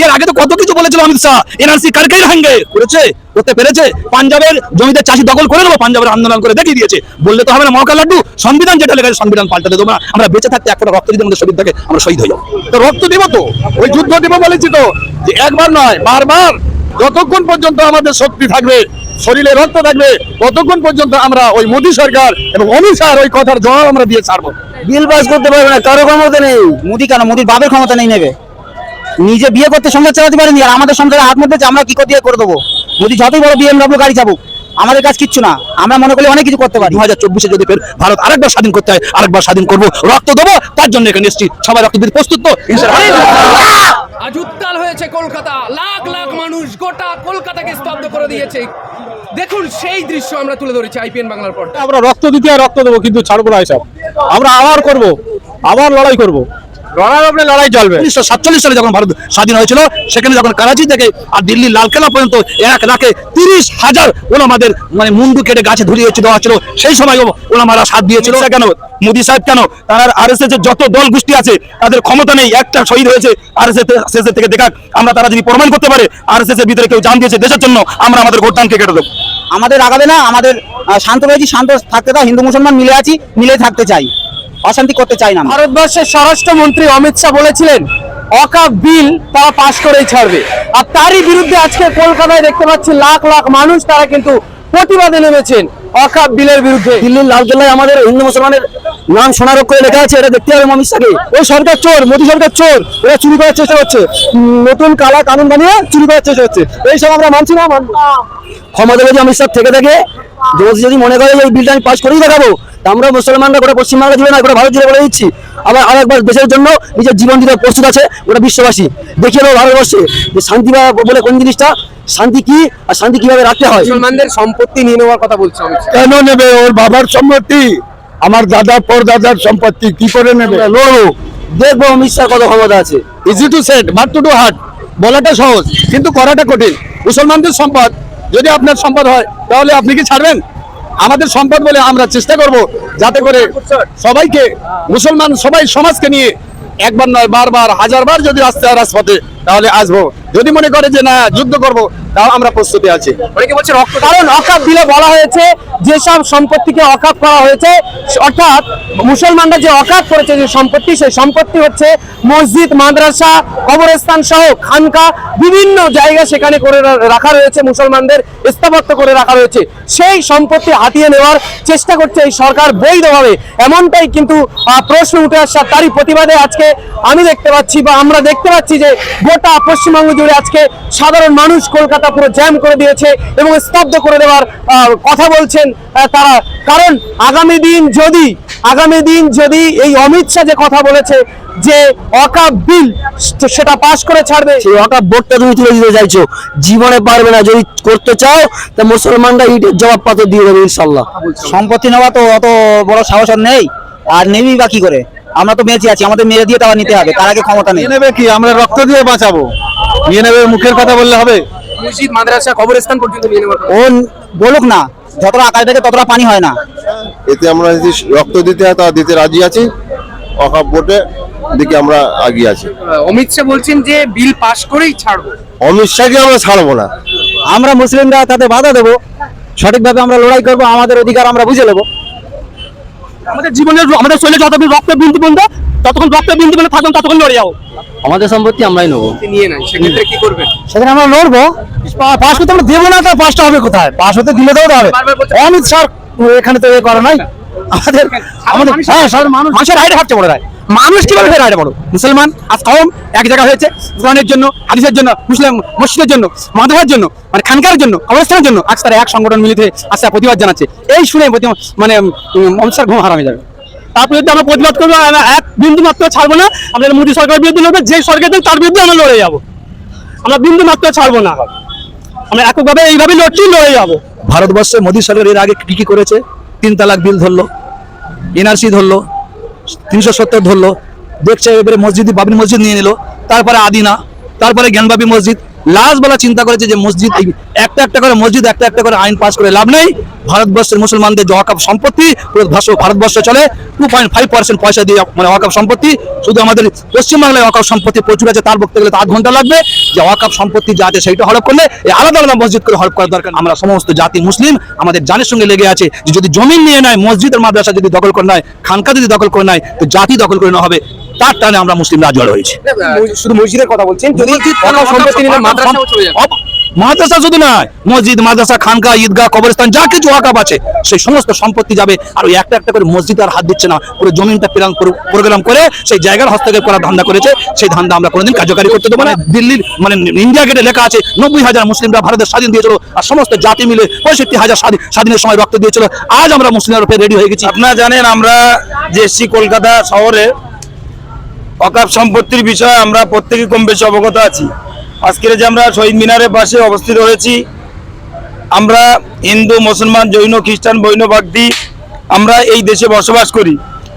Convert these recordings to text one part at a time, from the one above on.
এর আগে তো কত কিছু বলেছিল অমিত শাহ? এনআরসি করেছে? করতে পেরেছে? পাঞ্জাবের জমিতে চাষি দখল করে নেব, পাঞ্জাবের আন্দোলন করে দেখিয়ে দিয়েছে। বললে তো হবে না লাড্ডু। সংবিধান যেটা সংবিধান পাল্টাতে দেবো না। আমরা বেঁচে থাকতে একটা রক্ত আমাদের শরীর আমরা শহীদ হয়ে যাব তো রক্ত দিব তো? ওই যুদ্ধ দিব বলেছি তো যে একবার নয়, বারবার যতক্ষণ পর্যন্ত আমাদের শক্তি থাকবে, শরীরে রক্ত থাকবে, ততক্ষণ পর্যন্ত আমরা ওই মোদী সরকার এবং অমিত শাহ ওই কথার জবাব আমরা দিয়ে ছাড়বো। বিল পাস করতে পারবে না, কারও ক্ষমতা নেই। মোদি কেন? মোদির বাপের ক্ষমতা নেই নেবে। নিজে বিয়ে করতে সংসার চালাতে পারেনি আর আমাদের সংসারে হাত মধ্যে আমরা কি দিয়ে করে দেবো? মোদি যতই বড় বিএমডব্লিউ গাড়ি চাবুক আমাদের কাছে কিচ্ছু না। আমরা মনে করি অনেক কিছু করতে পারি। দু হাজার চব্বিশে যদি ফের ভারত আরেকবার স্বাধীন করতে হয় আরেকবার স্বাধীন করব রক্ত দেবো তার জন্য এখানে এসেছি। সবাই রক্ত দিতে প্রস্তুত তো? আজ উত্তাল হয়েছে কলকাতা। লাখ লাখ মানুষ গোটা কলকাতাকে স্তব্ধ করে দিয়েছে। দেখুন সেই দৃশ্য আমরা তুলে ধরেছি আইপিএন বাংলার পর। আমরা রক্ত দিতে আর রক্ত দেবো কিন্তু ছাড়বো না এসব। আমরা আবার করব আবার লড়াই করব। লড়াই উপরে লড়াই চলবে। উনিশশো সাতচল্লিশ সালে যখন ভারত স্বাধীন হয়েছিল সেখানে যখন করাচি থেকে আর দিল্লি লালকেল্লা পর্যন্ত এক রাখে তিরিশ হাজার ওলামাদের মানে মুন্ডু কেটে গাছে ধরিয়ে দেওয়া ছিল সেই সময় ওলামারা সাথ দিয়েছিল। কেন? মোদী সাহেব কেন? তার আর এস এর যত দল গোষ্ঠী আছে তাদের ক্ষমতা নেই একটা শহীদ হয়েছে আর এস এস থেকে দেখাক আমরা তারা যদি প্রমাণ করতে পারে আর এস এর ভিতরে কেউ জান দিয়েছে দেশের জন্য আমরা আমাদের ভোটদানকে কেটে দেবো? আমাদের আগাবে না আমাদের শান্ত রয়েছি শান্ত থাকতে দাও হিন্দু মুসলমান মিলে আছি মিলে থাকতে চাই। অশান্তি করতে চাই না। ভারতবর্ষের স্বরাষ্ট্রমন্ত্রী অমিত শাহ বলেছিলেন অকাপ বিল তারা পাশ করেই ছাড়বে। আর তারই বিরুদ্ধে আজকে কলকাতায় দেখতে পাচ্ছি লাখ লাখ মানুষ তারা কিন্তু প্রতিবাদে নেমেছেন অকাপ বিলের বিরুদ্ধে। দিল্লির লালকেল্লায় আমাদের হিন্দু মুসলমানের নাম সোনারক করে লেখা আছে এটা দেখতে হবে অমিত শাহকে। ওই সরকার চোর মোদী সরকার চোর ওরা চুরি করার চেষ্টা করছে। নতুন কালা কানুন বানিয়ে চুরি করার চেষ্টা করছে। এইসব আমরা মানছি না মানবো। না। ক্ষমতা যদি অমিত শাহ থেকে থাকে যদি যদি মনে করে যে এই বিলটা আমি পাশ করেই দেখাবো আমরা মুসলমানরা গোটা পশ্চিমবাংলা জুড়ে না গোটা ভারত জুড়ে বলে দিচ্ছি। আবার আর একবার দেশের জন্য নিজের জীবন দিতে প্রস্তুত আছে ওটা বিশ্ববাসী। দেখিয়ে দেবো ভারতবর্ষে যে শান্তি বা বলে কোন জিনিসটা শান্তি কি আর শান্তি কীভাবে রাখতে হয়? মুসলমানদের সম্পত্তি নিয়ে নেওয়ার কথা বলছে কেন নেবে ওর বাবার সম্পত্তি? আমার দাদা পরদাদার সম্পত্তি কি করে নেবে? লড়বো। দেখব অমিত শাহ কত ক্ষমতা আছে। Easy to set but too too hard বলাটা সহজ কিন্তু করাটা কঠিন। মুসলমানদের সম্পদ যদি আপনার সম্পদ হয় তাহলে আপনি কি ছাড়বেন? আমাদের সম্পদ বলে আমরা চেষ্টা করব যাতে করে সবাইকে, মুসলমান সবাই সমাজকে নিয়ে একবার নয়, বারবার, হাজারবার যদি আসতে হয় রাজপথে তাহলে আসব। যদি মনে করে যে না যুদ্ধ করব তাও আমরা প্রস্তুতি আছি। অনেকে বলছে রক্ত কারণ অকাপ বিলে বলা হয়েছে যেসব সম্পত্তিকে অকাপ করা হয়েছে অর্থাৎ মুসলমানরা যে অকাপ করেছে যে সম্পত্তি সেই সম্পত্তি হচ্ছে মসজিদ মাদ্রাসা কবরস্থান সহ খানকা বিভিন্ন জায়গা সেখানে করে রাখা রয়েছে মুসলমানদের স্থাপত্য করে রাখা রয়েছে। সেই সম্পত্তি হাতিয়ে নেওয়ার চেষ্টা করছে এই সরকার বৈধভাবে। এমনটাই কিন্তু প্রশ্ন উঠে আসছে। তারই প্রতিবাদে আজকে আমি দেখতে পাচ্ছি বা আমরা দেখতে পাচ্ছি যে গোটা পশ্চিমবঙ্গ জুড়ে আজকে সাধারণ মানুষ কলকাতা পুরো জ্যাম করে দিয়েছে এবং স্তব্ধ করে দেওয়ার কথা বলছেন তারা। কারণ আগামী দিন যদি আগামী দিন যদি এই অমিত শাহ যে কথা বলেছে যে অকাপ বিল সেটা পাশ করে ছাড়বে। সেই হঠাৎ বোর্ডটা তুমি তুলে দিতে চাইছো। জীবনে পারবে না যদি করতে চাও তা মুসলমানরা ইটের জবাব পাতে দিয়ে দেবে ইনশাল্লাহ। সম্পত্তি নেওয়া তো অত বড় সাহস নেই। আর নেবি বা কি করে? আমরা তো বেঁচে আছি আমাদের মেরে দিয়ে তাও নিতে হবে তার আগে ক্ষমতা নেই। নিয়ে নেবে কি? আমরা রক্ত দিয়ে বাঁচাবো। নিয়ে নেবে মুখের কথা বললে হবে। মসজিদ মাদ্রাসা কবরস্থান পর্যন্ত নিয়ে নেওয়ার ও বলুক না যতটা আকাশ থেকে ততটা পানি হয় না। এতে আমরা যদি রক্ত দিতে হয় তা দিতে রাজি আছি। অকাপ ভোটে দিকে আমরা আগিয়ে আছি। অমিত শাহ বলছেন যে বিল পাশ করেই ছাড়বো। অমিত শাহকে আমরা ছাড়বো না। আমরা মুসলিমরা তাতে বাধা দেবো। সঠিকভাবে আমরা লড়াই করব আমাদের অধিকার আমরা বুঝে নেব। আমাদের জীবনের আমাদের শরীরে যতদিন রক্ত বিন্দু বন্ধ ততক্ষণ রক্ত বিন্দু বন্ধ থাকুন ততক্ষণ লড়ে যাও। আমাদের সম্পত্তি আমরাই নেব। নিয়ে নাই সেক্ষেত্রে কি করবেন? সেখানে আমরা লড়বো। পাস করতে আমরা দেবো না তো পাসটা হবে কোথায়? পাস হতে দিলে তো হবে। অমিত স্যার এখানে তো এ করে নাই। আমাদের আমাদের হ্যাঁ স্যার মানুষ মানুষের রাইটে হাঁটছে বড় রায় মানুষ কীভাবে রাইটে বড় মুসলমান আজ কম এক জায়গা হয়েছে কোরআনের জন্য, হাদিসের জন্য, মুসলিম মসজিদের জন্য, মাদ্রাসার জন্য মানে খানকার জন্য, কবরস্থানের জন্য, আজ তারা এক সংগঠন মিলিত আজকে প্রতিবাদ জানাচ্ছে। এই শুনে মানে অমিত ঘুম হারাম হয়ে যাবে। তার বিরুদ্ধে আমরা প্রতিবাদ করব এক বিন্দু মাত্র ছাড়বো না আমাদের মোদী সরকারের বিরুদ্ধে লড়বে, যে সরকার তার বিরুদ্ধে আমরা লড়ে যাব। আমরা বিন্দু মাত্র ছাড়বো না আমরা এককভাবে এইভাবে লড়ছি, লড়ে যাব। ভারতবর্ষে মোদী সরকার এর আগে কি কি করেছে? তিন তালাক বিল ধরলো, এনআরসি ধরলো তিনশো সত্তর ধরলো। দেখছে এবারে মসজিদ বাবরি মসজিদ নিয়ে নিল। তারপরে আদিনা, তারপরে জ্ঞানবাবী মসজিদ। লাস্ট বেলা চিন্তা করেছে যে মসজিদ একটা একটা করে মসজিদ, একটা একটা করে আইন পাস করে লাভ নেই। ভারতবর্ষের মুসলমানদের যে ওয়াকাফ সম্পত্তি ভারতবর্ষে চলে। টু পয়েন্ট ফাইভ পার্সেন্ট পয়সা দিয়ে মানে ওয়াকাফ সম্পত্তি, শুধু আমাদের পশ্চিমবাংলায় ওয়াকাফ সম্পত্তি প্রচুর আছে, তার বলতে গেলে তো আধ ঘণ্টা লাগবে। যে ওয়াকাফ সম্পত্তি যা আছে সেইটা হরপ করলে এই আলাদা আলাদা মসজিদ করে হরপ করার দরকার আমরা সমস্ত জাতি মুসলিম, আমাদের জানের সঙ্গে লেগে আছে যে যদি জমিন নিয়ে নেয়, মসজিদের মাদ্রাসা যদি দখল করে নেয় খানকা যদি দখল করে নেয়, তো জাতি দখল করে নেওয়া হবে। তার টানে আমরা মুসলিমরা জড় হয়েছি শুধু মসজিদের কথা বলছেন যদি মাদ্রাসা শুধু নয় মসজিদ মাদ্রাসা খানকা ঈদগাহ কবরস্থান যা কিছু ওয়াকাব আছে সেই সমস্ত সম্পত্তি যাবে আর ওই একটা একটা করে মসজিদ আর হাত দিচ্ছে না। পুরো জমিনটা প্ল্যান প্রোগ্রাম করে সেই জায়গার হস্তক্ষেপ করার ধান্দা করেছে। সেই ধান্দা আমরা কোনোদিন কার্যকারী করতে দেবো না। দিল্লির মানে ইন্ডিয়া গেটে লেখা আছে নব্বই হাজার মুসলিমরা ভারতের স্বাধীন দিয়েছিল আর সমস্ত জাতি মিলে পঁয়ষট্টি হাজার স্বাধীন স্বাধীনের সময় রক্ত দিয়েছিল। আজ আমরা মুসলিমের উপরে রেডি হয়ে গেছি। আপনারা জানেন আমরা যে এসছি কলকাতা শহরে অকাপ সম্পত্তির বিষয়ে আমরা প্রত্যেকে কম বেশি অবগত আছি। আজকের যে আমরা শহীদ মিনারের পাশে অবস্থিত রয়েছি, আমরা হিন্দু, মুসলমান, জৈন, খ্রিস্টান বৈনবাগদি আমরা এই দেশে বসবাস করি।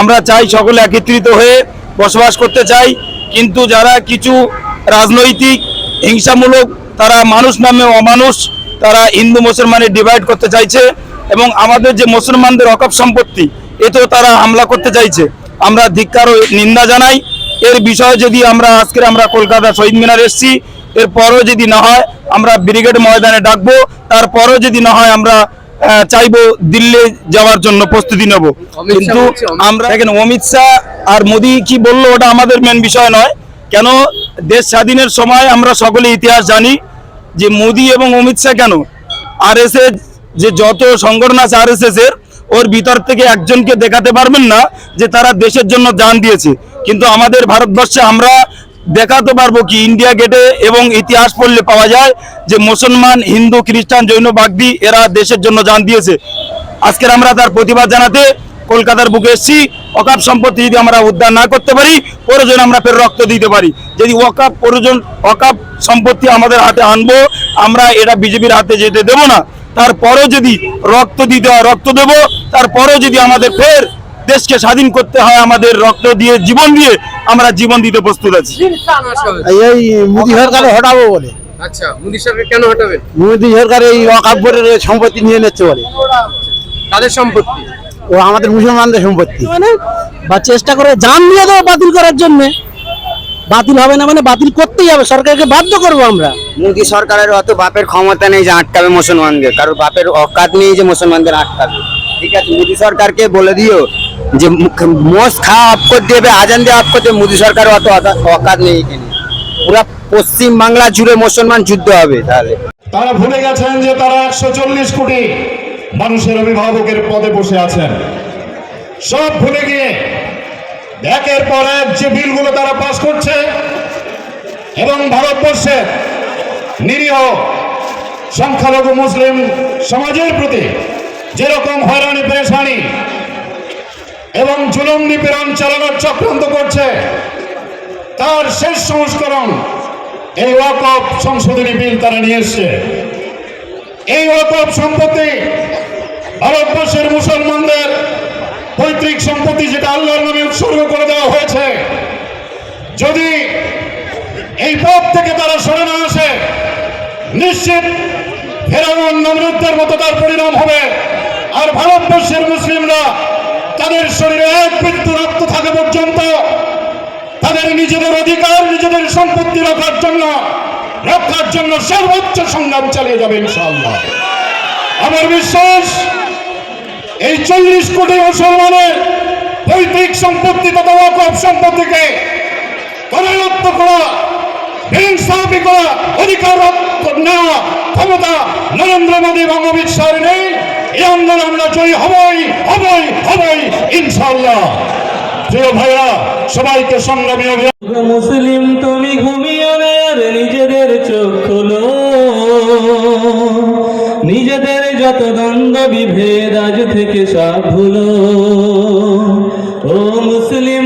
আমরা চাই সকলে একত্রিত হয়ে বসবাস করতে চাই, কিন্তু যারা কিছু রাজনৈতিক, হিংসামূলক, তারা মানুষ নামে অমানুষ, তারা হিন্দু মুসলমানের ডিভাইড করতে চাইছে এবং আমাদের যে মুসলমানদের অকাপ সম্পত্তি, এতেও তারা হামলা করতে চাইছে। আমরা ধিক্কার নিন্দা জানাই এর বিষয়ে যদি আমরা আজকের আমরা কলকাতা শহীদ মিনার এসেছি এরপরও যদি না হয় আমরা ব্রিগেড ময়দানে ডাকবো তারপরও যদি না হয় আমরা চাইব দিল্লি যাওয়ার জন্য প্রস্তুতি নেব। কিন্তু আমরা দেখেন অমিত শাহ আর মোদি কি বলল ওটা আমাদের মেন বিষয় নয়। কেন? দেশ স্বাধীনের সময় আমরা সকলে ইতিহাস জানি যে মোদি এবং অমিত শাহ কেন? আর এস যে যত সংগঠন আছে আর এস এর ওর ভিতর থেকে একজনকে দেখাতে পারবেন না যে তারা দেশের জন্য জান দিয়েছে। কিন্তু আমাদের ভারতবর্ষে আমরা দেখাতে পারব কি ইন্ডিয়া গেটে এবং ইতিহাস পড়লে পাওয়া যায় যে মুসলমান, হিন্দু, খ্রিস্টান, জৈন, বাগদি এরা দেশের জন্য জান দিয়েছে। আজকের আমরা তার প্রতিবাদ জানাতে কলকাতার বুকে এসেছি। অকাপ সম্পত্তি যদি আমরা উদ্ধার না করতে পারি, প্রয়োজন আমরা ফের রক্ত দিতে পারি। যদি অকাপ প্রয়োজন অকাপ সম্পত্তি আমাদের হাতে আনব, আমরা এটা বিজেপির হাতে যেতে দেব না। তারপরেও যদি রক্ত দিতে হয়, রক্ত দেব, তারপরেও যদি আমাদের ফের দেশকে স্বাধীন করতে হয় আমাদের রক্ত দিয়ে জীবন দিয়ে আমরা জীবন দিতে প্রস্তুত আছি। এই মোদী সরকার হটাবো বলে। আচ্ছা মোদী সরকার কেন হটাবেন? মোদী সরকার এই অকাব্যের সম্পত্তি নিয়ে নিচ্ছে বলে। তাদের সম্পত্তি? ও আমাদের মুসলমানদের সম্পত্তি। মানে বা চেষ্টা করে জান দিয়ে দেবো বাতিল করার জন্য। বাতিল হবে না মানে বাতিল করতেই হবে সরকারকে বাধ্য করব আমরা। মোদী সরকারের অত বাপের ক্ষমতা নেই যে আটকাবে মুসলমানদের। কারোর বাপের অকাত নেই যে মুসলমানদের আটকাবে। ঠিক আছে মোদী সরকারকে বলে দিও যে মোষ খাওয়া অফ করে দেবে, আজান দিয়ে অফ দেবে, মোদী সরকার অত অকা- অকাত নেই এখানে। পুরা পশ্চিম বাংলা জুড়ে মুসলমান যুদ্ধ হবে তাহলে। তারা ভুলে গেছেন যে তারা একশো চল্লিশ কোটি মানুষের অভিভাবকের পদে বসে আছেন। সব ভুলে গিয়ে একের পর এক যে বিলগুলো তারা পাস করছে এবং ভারতবর্ষের নিরীহ সংখ্যালঘু মুসলিম সমাজের প্রতি যেরকম হয়রানি, পেরেশানি এবং জুলুম নিপীড়ন চালানোর চক্রান্ত করছে। তার শেষ সংস্করণ এই ওয়াকফ সংশোধনী বিল তারা নিয়ে এসছে। এই ওয়াকফ সম্পত্তি ভারতবর্ষের মুসলমানদের পৈতৃক সম্পত্তি যেটা আল্লাহর নামে উৎসর্গ করে দেওয়া হয়েছে। যদি এই পথ থেকে তারা সরে না আসে, নিশ্চিত ফেরাউন নমরুদ্দের মতো তার পরিণাম হবে। আর ভারতবর্ষের মুসলিমরা তাদের শরীরে এক বিন্দু রক্ত থাকে পর্যন্ত তাদের নিজেদের অধিকার, নিজেদের সম্পত্তি রক্ষার জন্য রক্ষার জন্য সর্বোচ্চ সংগ্রাম চালিয়ে যাবে ইনশাআল্লাহ। আমার বিশ্বাস, এই চল্লিশ কোটি মুসলমানের পৈতৃক সম্পত্তি তথা ওয়াকফ সম্পত্তিকে করায়ত্ত করা হিংসাপি করা, অধিকার নেওয়া ক্ষমতা নরেন্দ্র মোদী এবং অমিত শাহের নেই। আন্দোলন আমরা জয়ী হবই হবই হবই, ইনশাআল্লাহ। প্রিয় ভাইরা, সবাইকে সংগ্রামী অভিযান মুসলিম তুমি ঘুমিয়ে নিজেদের চোখ খোলো। নিজেদের যত দ্বন্দ্ব বিভেদ আজ থেকে সব ভুলো। ও মুসলিম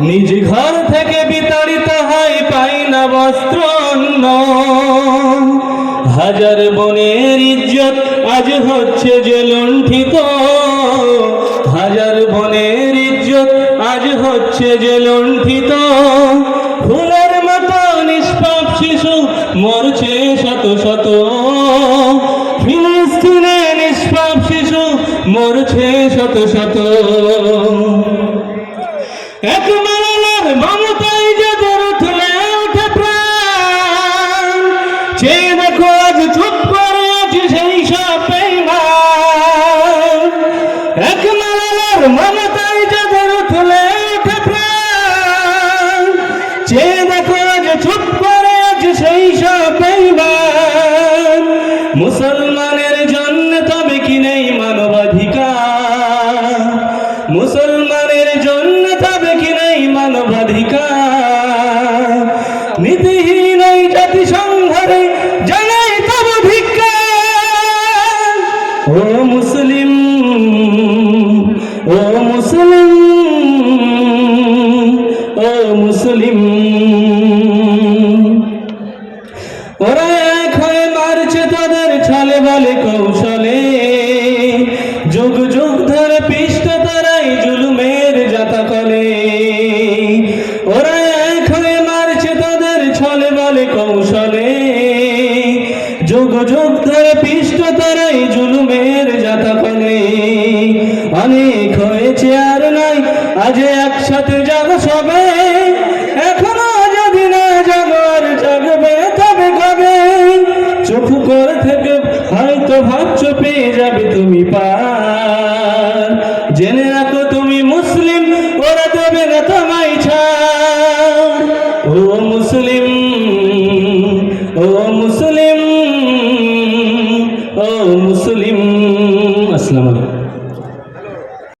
নিজ ঘর থেকে বিতাড়িত হয় পাই না বস্ত্র হাজার বনের ইজ্জত আজ হচ্ছে যে লুণ্ঠিত। হাজার বনের ইজ্জত আজ হচ্ছে যে লুণ্ঠিত। ফুলের মতো নিষ্পাপ শিশু মরছে শত শত। ফিলিস্তিনে নিষ্পাপ শিশু মরছে শত শত। পেয়ে যাবে তুমি পা